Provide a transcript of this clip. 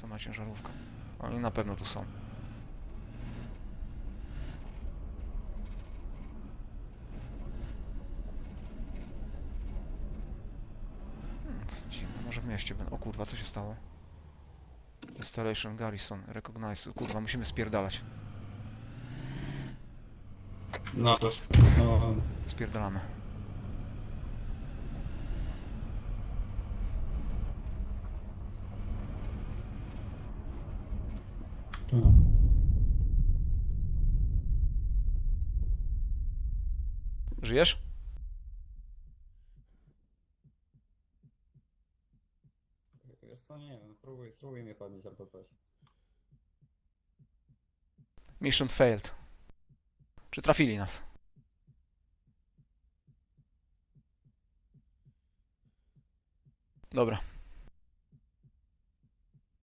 Sama ciężarówka. Oni na pewno tu są. Hmm, może w mieście będą. O kurwa, co się stało? Installation Garrison, recognize. Kurwa, musimy spierdalać. No to no, Spierdalamy. No. Żyjesz? Wiesz co, nie wiem, próbuj, spróbuj mnie podnieść albo coś. Mission failed. Czy trafili nas? Dobra.